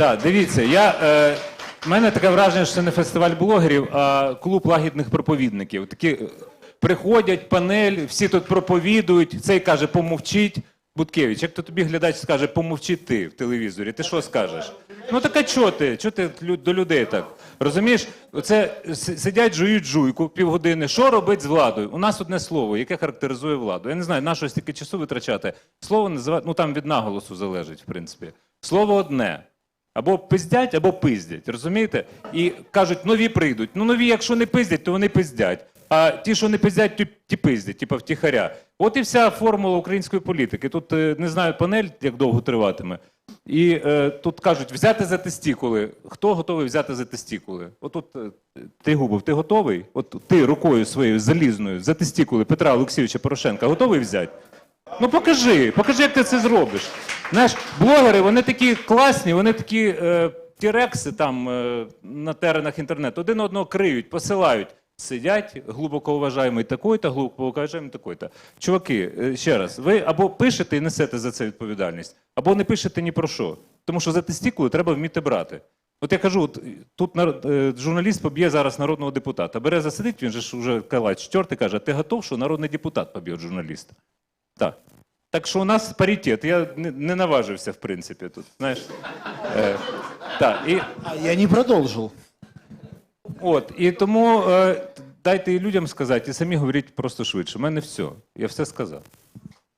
Так, дивіться, я. Е, в мене таке враження, що це не фестиваль блогерів, а клуб лагідних проповідників. Такі е, приходять, панель, всі тут проповідують. Цей каже, помовчіть. Буткевич, як то тобі глядач скаже, помовчи ти в телевізорі, ти що скажеш? Ну так а чого ти? Чого ти до людей так? Розумієш, оце с- сидять, жують жуйку півгодини. Що робить з владою? У нас одне слово, яке характеризує владу. Я не знаю, на що стільки часу витрачати. Слово називає, ну там від наголосу залежить, в принципі. Слово одне. Або пиздять, або пиздять, розумієте? І кажуть, нові прийдуть. Ну нові, якщо не пиздять, то вони пиздять. А ті, що не пиздять, ті, ті пиздять, типа втіхаря. От і вся формула української політики. Тут е, не знаю панель, як довго триватиме. І е, тут кажуть, взяти за тестікули. Хто готовий взяти за тестікули? Отут е, ти Губов, ти готовий? От ти рукою своєю залізною за тестікули Петра Олексійовича Порошенка готовий взяти? Ну покажи, покажи, як ти це зробиш. Знаєш, блогери, вони такі класні, вони такі е, тірекси там е, на теренах інтернету, один одного криють, посилають. Сидять глибоко уважаємо такой-то, глибоко уважаємо такой-то. Чуваки, е, ще раз, ви або пишете і несете за це відповідальність, або не пишете ні про що. Тому що за тестікули треба вміти брати. От я кажу, от, тут нар- е, журналіст поб'є зараз народного депутата. Береза сидить, він же ж уже калач чорт каже, ти готов, що народний депутат поб'є журналіста? Так. Так що у нас паритет. Я не, наважився, в принципі, тут. Знаєш. Е, так, і, А я не продовжив. от, і тому е, дайте і людям сказати, і самі говоріть просто швидше. У мене все. Я все сказав.